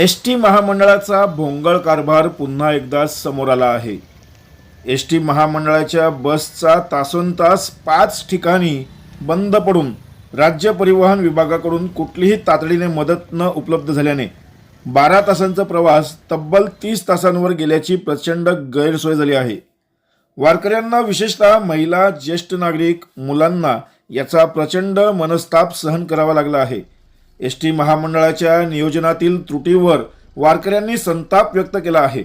S T महामंडळाचा भोंगळ कारभार पुन्हा एकदा समोर आला आहे. एस टी महामंडळाच्या बसचा तासोन तास पाच ठिकाणी बंद पडून राज्य परिवहन विभागाकडून कुठलीही तातडीने मदत न उपलब्ध झाल्याने बारा तासांचा प्रवास तब्बल तीस तासांवर गेल्याची प्रचंड गैरसोय झाली आहे. वारकऱ्यांना विशेषतः महिला ज्येष्ठ नागरिक मुलांना याचा प्रचंड मनस्ताप सहन करावा लागला आहे. एस टी महामंडळाच्या नियोजनातील त्रुटीवर वारकऱ्यांनी संताप व्यक्त केला आहे.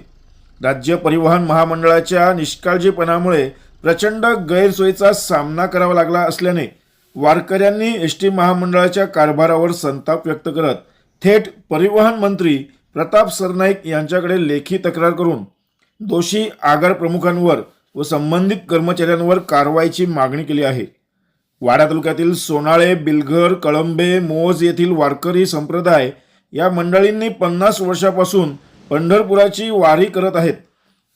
राज्य परिवहन महामंडळाच्या निष्काळजीपणामुळे प्रचंड गैरसोयीचा सामना करावा लागला असल्याने वारकऱ्यांनी एस टी महामंडळाच्या कारभारावर संताप व्यक्त करत थेट परिवहन मंत्री प्रताप सरनाईक यांच्याकडे लेखी तक्रार करून दोषी आगार प्रमुखांवर व संबंधित कर्मचाऱ्यांवर कारवाईची मागणी केली आहे. वाडा तालुक्यातील सोनाळे बिलघर कळंबे मोज येथील वारकरी संप्रदाय या मंडळींनी पन्नास वर्षापासून पंढरपुराची वारी करत आहेत.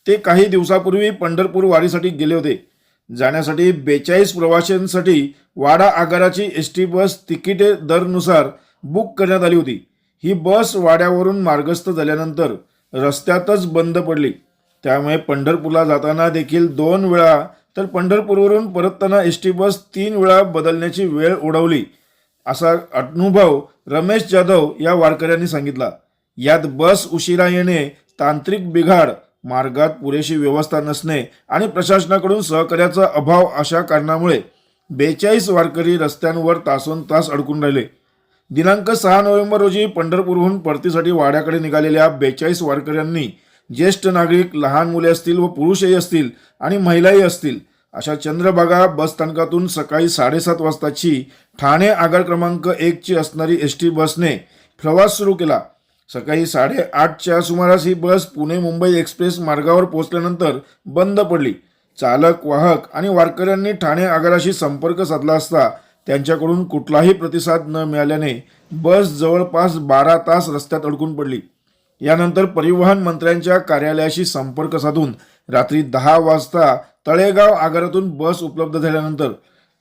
ते काही दिवसापूर्वी पंढरपूर वारीसाठी गेले होते. जाण्यासाठी बेचाळीस प्रवाशांसाठी वाडा आगाराची एस टी बस तिकिटे दरनुसार बुक करण्यात आली होती. ही बस वाड्यावरून मार्गस्थ झाल्यानंतर रस्त्यातच बंद पडली. त्यामुळे पंढरपूरला जाताना देखील दोन वेळा तर पंढरपूरवरून परतताना एस टी बस तीन वेळा बदलण्याची वेळ उडवली असा अनुभव रमेश जाधव या वारकऱ्यांनी सांगितला. यात बस उशिरा येणे तांत्रिक बिघाड मार्गात पुरेशी व्यवस्था नसणे आणि प्रशासनाकडून सहकार्याचा अभाव अशा कारणामुळे बेचाळीस वारकरी रस्त्यांवर तासोन तास अडकून राहिले. दिनांक सहा नोव्हेंबर रोजी पंढरपूरहून परतीसाठी वाड्याकडे निघालेल्या बेचाळीस वारकऱ्यांनी ज्येष्ठ नागरिक लहान मुले असतील व पुरुषही असतील आणि महिलाही असतील अशा चंद्रभागा बस स्थानकातून सकाळी साडेसात वाजताची ठाणे आगार क्रमांक एकची असणारी एस टी बसने प्रवास सुरू केला. सकाळी साडेआठच्या सुमारास ही बस पुणे मुंबई एक्सप्रेस मार्गावर पोहोचल्यानंतर बंद पडली. चालक वाहक आणि वारकऱ्यांनी ठाणे आगाराशी संपर्क साधला असता त्यांच्याकडून कुठलाही प्रतिसाद न मिळाल्याने बस जवळपास बारा तास रस्त्यात अडकून पडली. यानंतर परिवहन मंत्र्यांच्या कार्यालयाशी संपर्क साधून रात्री दहा वाजता तळेगाव आगारातून बस उपलब्ध झाल्यानंतर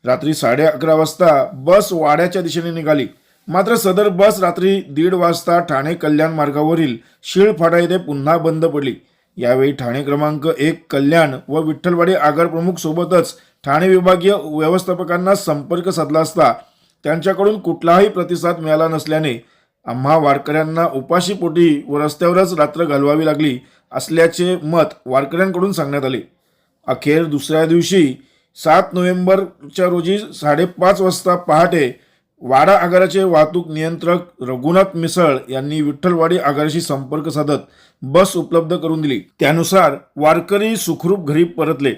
रात्री साडे अकरा वाजता बस वाड्याच्या दिशेने निघाली. मात्र सदर बस रात्री दीड वाजता ठाणे कल्याण मार्गावरील शिळफाटा येथे पुन्हा बंद पडली. यावेळी ठाणे क्रमांक एक कल्याण व विठ्ठलवाडी आगार प्रमुख सोबतच ठाणे विभागीय व्यवस्थापकांना संपर्क साधला असता त्यांच्याकडून कुठलाही प्रतिसाद मिळाला नसल्याने आम्हा वारकऱ्यांना उपाशीपोटी व रस्त्यावरच रात्र घालवावी लागली असल्याचे मत वारकऱ्यांकडून सांगण्यात आले. अखेर दुसऱ्या दिवशी सात नोव्हेंबरच्या रोजी साडेपाच वाजता पहाटे वाडा आगाराचे वाहतूक नियंत्रक रघुनाथ मिसळ यांनी विठ्ठलवाडी आगाराशी संपर्क साधत बस उपलब्ध करून दिली. त्यानुसार वारकरी सुखरूप घरी परतले.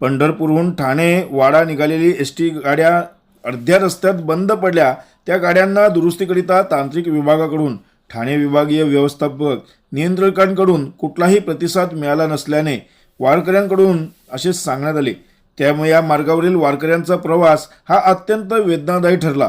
पंढरपूरहून ठाणे वाडा निघालेली एस टी गाड्या अर्ध्या रस्त्यात बंद पडल्या त्या गाड्यांना दुरुस्तीकरिता तांत्रिक विभागाकडून ठाणे विभागीय व्यवस्थापक नियंत्रकांकडून कुठलाही प्रतिसाद मिळाला नसल्याने वारकऱ्यांकडून असे सांगण्यात आले. त्यामुळे या मार्गावरील वारकऱ्यांचा प्रवास हा अत्यंत वेदनादायी ठरला.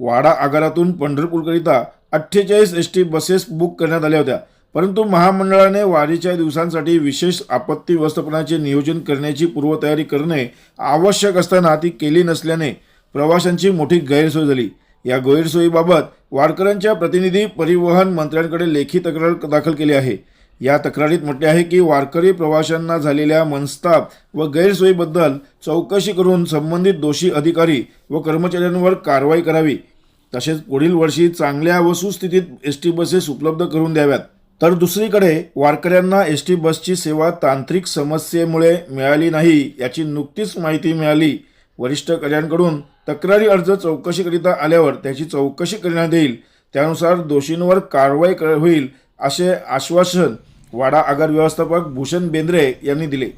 वाडा आगारातून पंढरपूरकरिता अठ्ठेचाळीस एस टी बसेस बुक करण्यात आल्या होत्या. परंतु महामंडळाने वारीच्या दिवसांसाठी विशेष आपत्ती व्यवस्थापनाचे नियोजन करण्याची पूर्वतयारी करणे आवश्यक असताना ती केली नसल्याने प्रवाशांची मोठी गैरसोय झाली. या गैरसोयीबाबत वारकऱ्यांच्या प्रतिनिधी परिवहन मंत्र्यांकडे लेखी तक्रार दाखल केली आहे. या तक्रारीत म्हटले आहे की वारकरी प्रवाशांना झालेल्या मनस्ताप व गैरसोयीबद्दल चौकशी करून संबंधित दोषी अधिकारी व कर्मचाऱ्यांवर कारवाई करावी. तसेच पुढील वर्षी चांगल्या व सुस्थितीत एस टी बसेस उपलब्ध करून द्याव्यात. तर दुसरीकडे वारकऱ्यांना एस टी बसची सेवा तांत्रिक समस्येमुळे मिळाली नाही याची नुकतीच माहिती मिळाली. वरिष्ठ अधिकाऱ्यांकडून तक्रारी अर्ज चौकशीकरिता आल्यावर त्याची चौकशी करण्यात येईल. त्यानुसार दोषींवर कारवाई कर- होईल असे आश्वासन वाडा आगार व्यवस्थापक भूषण बेंद्रे यांनी दिले.